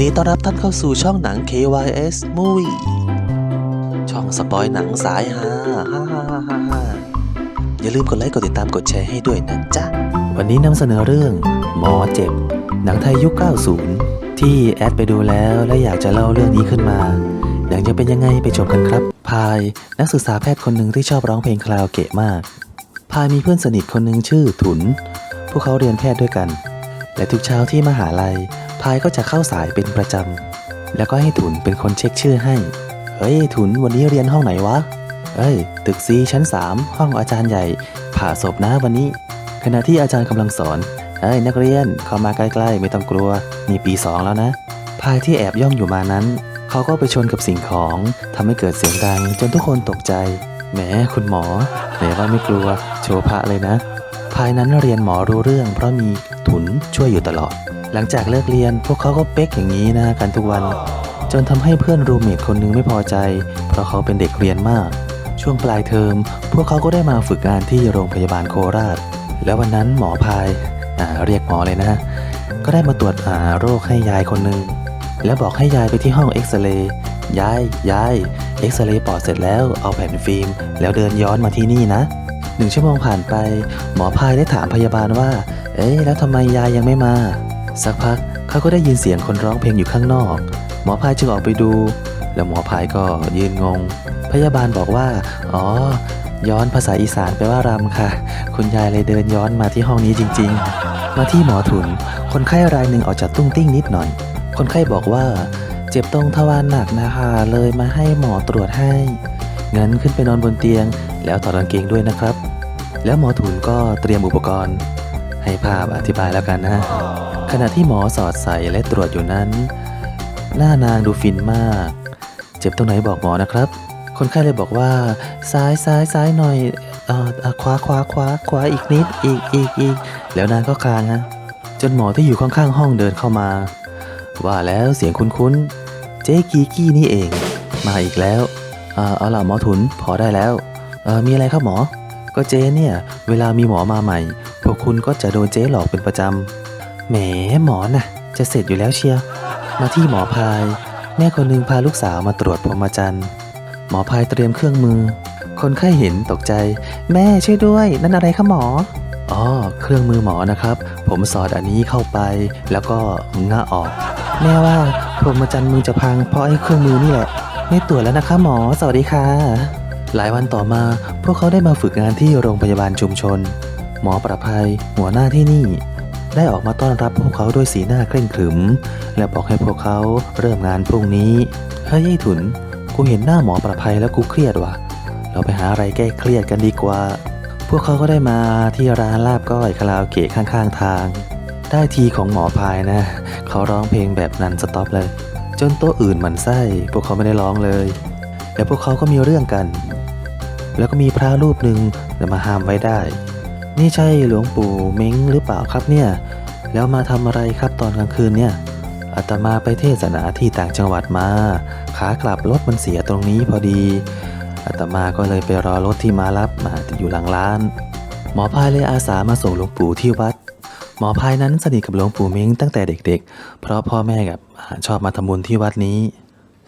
ดีต้อนรับท่านเข้าสู่ช่องหนัง KYS Movie ช่องสปอยหนังสายฮาฮ่าฮ่าฮ่าฮ่าฮ่าอย่าลืมกดไลค์กดติดตามกดแชร์ให้ด้วยนะจ๊ะ วันนี้นำเสนอเรื่องมอเจ็บ หนังไทยยุค 90 ที่แอดไปดูแล้วและอยากจะเล่าเรื่องนี้ขึ้นมาหนังจะเป็นยังไงไปชมกันครับ พายนักศึกษาแพทย์คนหนึ่งที่ชอบร้องเพลงคาราโอเกะมาก พายมีเพื่อนสนิทคนหนึ่งชื่อถุน พวกเขาเรียนแพทย์ด้วยกัน และทุกเช้าที่มหาลัย พายก็จะเข้าสายเป็นประจำ แล้วก็ให้ถุนเป็นคนเช็คชื่อให้ เฮ้ยถุนวันนี้เรียนห้องไหนวะ เอ้ย ตึกซีชั้น 3 ห้องอาจารย์ใหญ่ ผ่าศพนะวันนี้ ขณะที่อาจารย์กำลังสอน เฮ้ยนักเรียนเข้ามาใกล้ๆ ไม่ต้องกลัวนี่ปี 2 แล้วนะ พายที่แอบย่องอยู่มานั้น เขาก็ไปชนกับสิ่งของทำให้เกิดเสียงดังจนทุกคนตกใจ แหมคุณหมอไหนว่าไม่กลัว โชว์พระเลยนะายนั้นเรียนหมอรู้เรื่อง เพราะมีถุนช่วยอยู่ตลอด หลังจากเลิกเรียนพวกเขาก็เป๊กอย่างนี้นะกันทุกวัน จนทำให้เพื่อนรูเมทคนหนึงไม่พอใจ เพราะเขาเป็นเด็กเรียนมาก ช่วงปลายเทอม พวกเขาก็ได้มาฝึกงานที่โรงพยาบาลโคราช แล้ววันนั้นหมอพายอ่าเรียกหมอเลยนะ ก็ได้มาตรวจหาโรคให้ยายคนหนึ่งแล้วบอกให้ยายไปที่ห้องเอ็กซเรย์ยายยายเอ็กซเรย์ปอดเสร็จแล้วเอาแผ่นฟิล์ม แล้วเดินย้อนมาที่นี่นะ หนึ่งชั่วโมงผ่านไป หมอพายได้ถามพยาบาลว่า เอ๊ะแล้วทำไมยายยังไม่มา สักพักเขาก็ได้ยินเสียงคนร้องเพลงอยู่ข้างนอก หมอพายจึงออกไปดู แล้วหมอพายก็ยืนงง พยาบาลบอกว่า อ๋อ ย้อนภาษาอีสานไปว่ารำค่ะ คุณยายเลยเดินย้อนมาที่ห้องนี้จริง ๆ มาที่หมอถุน คนไข้รายหนึ่งออกจากตุ้งติ้งนิดหน่อย คนไข้บอกว่า เจ็บตรงทวารหนักนะคะเลยมาให้หมอตรวจให้งั้นขึ้นไปนอนบนเตียง แล้วถอดกางเกงด้วยนะครับ แล้วหมอถุนก็เตรียมอุปกรณ์ ให้ภาพอธิบายแล้วกันนะขณะที่หมอสอดใส่และตรวจอยู่นั้น หน้านางดูฟินมาก เจ็บตรงไหนบอกหมอนะครับ คนไข้เลยบอกว่าซ้ายซ้ายซ้ายหน่อยเอ่อเอ่อขวาขว้าขวาขวาอีกนิดอีกอีกอีกแล้วนางก็คลางฮะจนหมอที่อยู่ข้างๆห้องเดินเข้ามา ว่าแล้วเสียงคุ้นๆ เจ๊กีกี้นี่เอง มาอีกแล้ว เอ่อเอาล่ะหมอถุนพอได้แล้วเออมีอะไรครับหมอ ก็เจ๊เนี่ย เวลามีหมอมาใหม่ พวกคุณก็จะโดนเจ๊หลอกเป็นประจำ แหมหมอน่ะ จะเสร็จอยู่แล้วเชียว มาที่หมอพาย แม่คนหนึงพาลูกสาวมาตรวจพรหมจรรย์หมอพายเตรียมเครื่องมือ คนไข้เห็นตกใจ แม่ช่วยด้วย นั่นอะไรคะหมอ อ๋อ เครื่องมือหมอนะครับ ผมสอดอันนี้เข้าไป แล้วก็ง่าออก แม่ว่าพรหมจรรย์มึงจะพังเพราะไอ้เครื่องมือนี่แหละ ไม่ตรวจแล้วนะคะหมอ สวัสดีค่ะ หลายวันต่อมาพวกเขาได้มาฝึกงานที่โรงพยาบาลชุมชน หมอประภัย หัวหน้าที่นี่ ได้ออกมาต้อนรับพวกเขาด้วยสีหน้าเคร่งขรึม และบอกให้พวกเขาเริ่มงานพรุ่งนี้เฮ้ยไอ้ถุน กูเห็นหน้าหมอประภัยแล้วกูเครียดว่ะ เราไปหาอะไรแก้เครียดกันดีกว่า พวกเขาก็ได้มาที่ร้านลาบก้อยคาราโอเกะข้างๆทาง ได้ทีของหมอพายนะ เขาร้องเพลงแบบนันสต็อปเลย จนโต๊ะอื่นหมันไส้ พวกเขาไม่ได้ร้องเลยแล้วพวกเขาก็มีเรื่องกัน แล้วก็มีพระรูปหนึ่งมาห้ามไว้ได้ นี่ใช่หลวงปู่เม้งหรือเปล่าครับเนี่ย แล้วมาทำอะไรครับตอนกลางคืนเนี่ยอาตมาไปเทศนาที่ต่างจังหวัดมา ขากลับรถมันเสียตรงนี้พอดีอาตมาก็เลยไปรอรถที่มารับมาอยู่หลังร้าน หมอพายเลยอาสามาส่งหลวงปู่ที่วัด หมอพายนั้นสนิทกับหลวงปู่เม้งตั้งแต่เด็ก ๆ เพราะพ่อแม่กับชอบมาทำบุญที่วัดนี้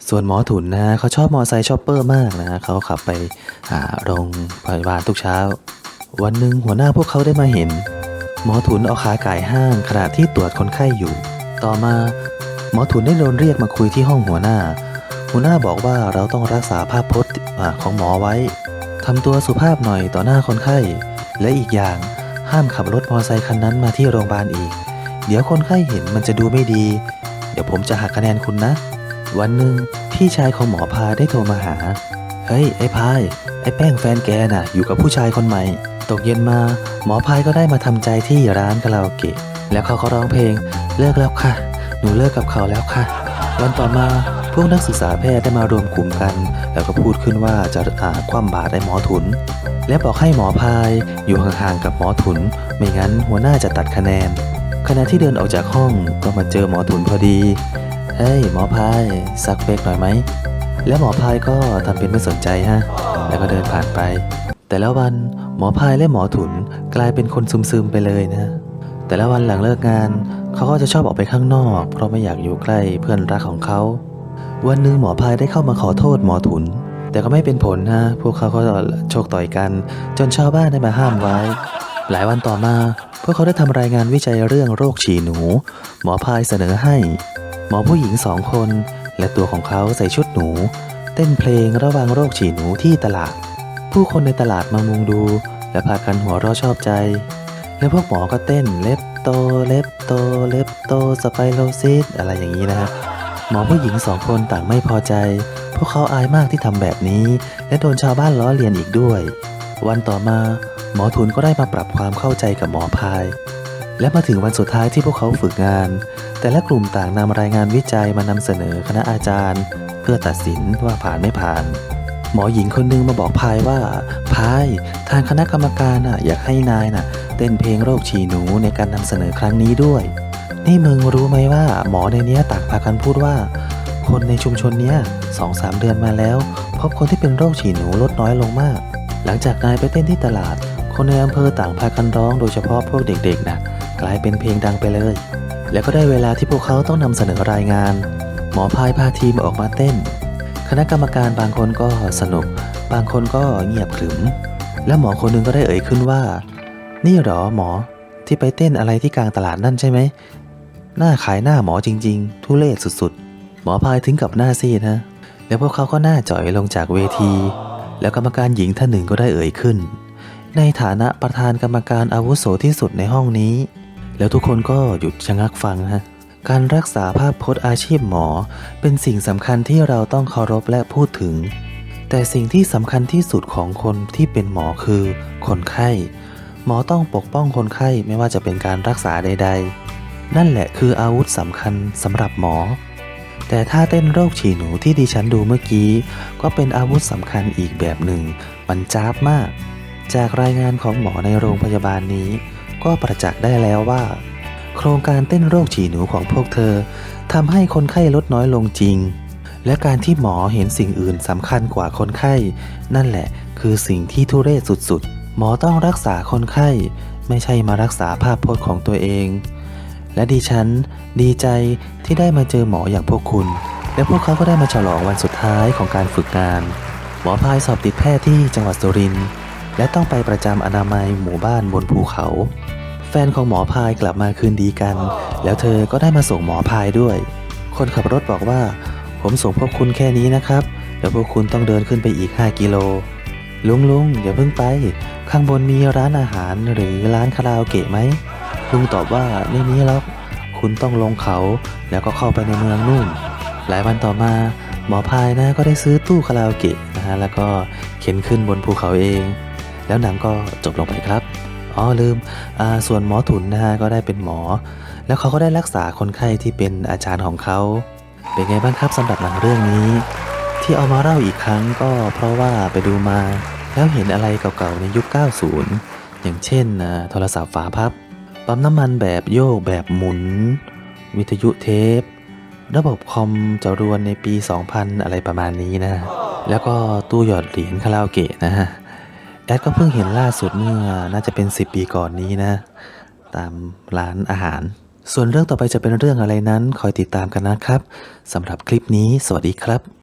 ส่วนหมอถุนนะเขาชอบมอไซค์ชอปเปอร์มากนะเขาขับไปหาโรงพยาบาลทุกเช้า วันหนึ่งหัวหน้าพวกเขาได้มาเห็น หมอถุนเอาขาไก่ห้างขณะที่ตรวจคนไข้อยู่ ต่อมาหมอถุนได้โดนเรียกมาคุยที่ห้องหัวหน้า หัวหน้าบอกว่าเราต้องรักษาภาพพจน์ของหมอไว้ทำตัวสุภาพหน่อยต่อหน้าคนไข้ และอีกอย่างห้ามขับรถมอเตอร์ไซคันนั้นมาที่โรงพยาบาลอีก เดี๋ยวคนไข้เห็นมันจะดูไม่ดี เดี๋ยวผมจะหักคะแนนคุณนะ วันหนึ่งพี่ชายของหมอพาได้โทรมาหา เฮ้ย ไอ้พาย ไอ้แป้งแฟนแกน่ะ อยู่กับผู้ชายคนใหม่ ตกเย็นมา หมอพายก็ได้มาทำใจที่ร้านคาราโอเกะ แล้วเขาก็ร้องเพลง เลิกแล้วค่ะ หนูเลิกกับเขาแล้วค่ะ วันต่อมาพวกนักศึกษาแพทย์ได้มารวมกลุ่มกัน แล้วก็พูดขึ้นว่าจะอาคว่ำบาตรไอ้หมอถุน และบอกให้หมอพายอยู่ห่างๆกับหมอถุน ไม่งั้นหัวหน้าจะตัดคะแนน ขณะที่เดินออกจากห้องก็มาเจอหมอถุนพอดี เฮ้ยหมอพายซักเป๊กหน่อยไหม แล้วหมอพายก็ทำเป็นไม่สนใจฮะ แล้วก็เดินผ่านไป แต่แล้ววันหมอพายและหมอถุนกลายเป็นคนซึมๆไปเลยนะ แต่ละวันหลังเลิกงานเขาก็จะชอบออกไปข้างนอก เพราะไม่อยากอยู่ใกล้เพื่อนรักของเขา วันหนึ่งหมอพายได้เข้ามาขอโทษหมอถุน แต่ก็ไม่เป็นผลนะพวกเขาก็โชคต่อยกัน จนชาวบ้านได้มาห้ามไว้ หลายวันต่อมาพวกเขาได้ทำรายงานวิจัยเรื่องโรคฉี่หนู หมอพายเสนอให้ มอผู้หญิงสองคน และตัวของเขาใส่ชุดหนู เต้นเพลงระวังโรคฉี่หนูที่ตลาด ผู้คนในตลาดมามุงดู และพากันหัวเราะชอบใจ และพวกหมอก็เต้นเล็บโตเล็บโตเล็บโตสไปโรซิสอะไรอย่างนี้นะครับหมอผู้หญิงสองคนต่างไม่พอใจ พวกเขาอายมากที่ทำแบบนี้ และโดนชาวบ้านล้อเลียนอีกด้วย วันต่อมา หมอทุนก็ได้มาปรับความเข้าใจกับหมอพาย และมาถึงวันสุดท้ายที่พวกเขาฝึกงาน แต่ละกลุ่มต่างนำรายงานวิจัยมานำเสนอคณะอาจารย์ เพื่อตัดสินว่าผ่านไม่ผ่าน หมอหญิงคนหนึงมาบอกพายว่า พายทางคณะกรรมการน่ะอยากให้นายน่ะเต้นเพลงโรคฉี่หนูในการนำเสนอครั้งนี้ด้วย นี่มึงรู้ไหมว่า หมอในเนี้ยต่างพากันพูดว่า คนในชุมชนเนี้ยสองสามเดือนมาแล้ว พบคนที่เป็นโรคฉี่หนูลดน้อยลงมาก หลังจากนายไปเต้นที่ตลาด คนในอำเภอต่างพากันร้องโดยเฉพาะพวกเด็กๆนะ กลายเป็นเพลงดังไปเลย แล้วก็ได้เวลาที่พวกเขาต้องนำเสนอรายงาน หมอพายพาทีมออกมาเต้น คณะกรรมการบางคนก็สนุก บางคนก็เงียบขรึม และหมอคนหนึงก็ได้เอ่ยขึ้นว่า นี่หรอหมอที่ไปเต้นอะไรที่กลางตลาดนั่นใช่ไหมหน้าขายหน้าหมอจริง ๆ ทุเรศสุดๆ หมอพายถึงกับหน้าซีดนะแล้วพวกเขาก็หน้าจ่อยลงจากเวที แล้วกรรมการหญิงท่านหนึ่งก็ได้เอ่ยขึ้น ในฐานะประธานกรรมการอาวุโสที่สุดในห้องนี้ แล้วทุกคนก็หยุดชะงักฟังนะการรักษาภาพพจน์อาชีพหมอ เป็นสิ่งสำคัญที่เราต้องเคารพและพูดถึง แต่สิ่งที่สำคัญที่สุดของคนที่เป็นหมอคือ คนไข้ หมอต้องปกป้องคนไข้ไม่ว่าจะเป็นการรักษาใด ๆ นั่นแหละคืออาวุธสำคัญสำหรับหมอ แต่ถ้าเต้นโรคฉี่หนูที่ดิฉันดูเมื่อกี้ ก็เป็นอาวุธสำคัญอีกแบบหนึ่ง มันจ้าบมาก จากรายงานของหมอในโรงพยาบาลนี้ ก็ประจักษ์ได้แล้วว่า โครงการเต้นโรคฉี่หนูของพวกเธอทำให้คนไข้ลดน้อยลงจริง และการที่หมอเห็นสิ่งอื่นสำคัญกว่าคนไข้ นั่นแหละคือสิ่งที่ทุเรศสุดๆ หมอต้องรักษาคนไข้ ไม่ใช่มารักษาภาพพจน์ของตัวเอง และดิฉันดีใจที่ได้มาเจอหมออย่างพวกคุณ และพวกเขาก็ได้มาฉลองวันสุดท้ายของการฝึกงาน หมอพายสอบติดแพทย์ที่จังหวัดสุรินทร์ และต้องไปประจำอนามัยหมู่บ้านบนภูเขา แฟนของหมอพายกลับมาคืนดีกัน แล้วเธอก็ได้มาส่งหมอพายด้วย คนขับรถบอกว่า ผมส่งพวกคุณแค่นี้นะครับเดี๋ยวพวกคุณต้องเดินขึ้นไปอีก 5 กิโล ลุงลุงอย่าเพิ่งไป ข้างบนมีร้านอาหารหรือร้านคาราโอเกะไหมลุงตอบว่าไม่มีหรอกคุณต้องลงเขาแล้วก็เข้าไปในเมืองนู่น หลายวันต่อมาหมอพายนะก็ได้ซื้อตู้คาราโอเกะนะฮะแล้วก็เข็นขึ้นบนภูเขาเอง แล้วหนังก็จบลงไปครับอ๋อลืมส่วนหมอถุนนะฮะก็ได้เป็นหมอ แล้วเขาก็ได้รักษาคนไข้ที่เป็นอาจารย์ของเขา เป็นไงบ้างครับสำหรับหนังเรื่องนี้ ที่เอามาเล่าอีกครั้งก็เพราะว่าไปดูมา แล้วเห็นอะไรเก่าๆในยุค 90 อย่างเช่นโทรศัพท์ฝาพับปั๊มน้ำมันแบบโยกแบบหมุน วิทยุเทป ระบบคอมจรวนในปี 2000 อะไรประมาณนี้นะ แล้วก็ตู้หยอดเหรียญคาราโอเกะนะฮะ แอดก็เพิ่งเห็นล่าสุดเมื่อน่าจะเป็น 10 ปีก่อนนี้นะ ตามร้านอาหาร ส่วนเรื่องต่อไปจะเป็นเรื่องอะไรนั้น คอยติดตามกันนะครับสำหรับคลิปนี้ สวัสดีครับ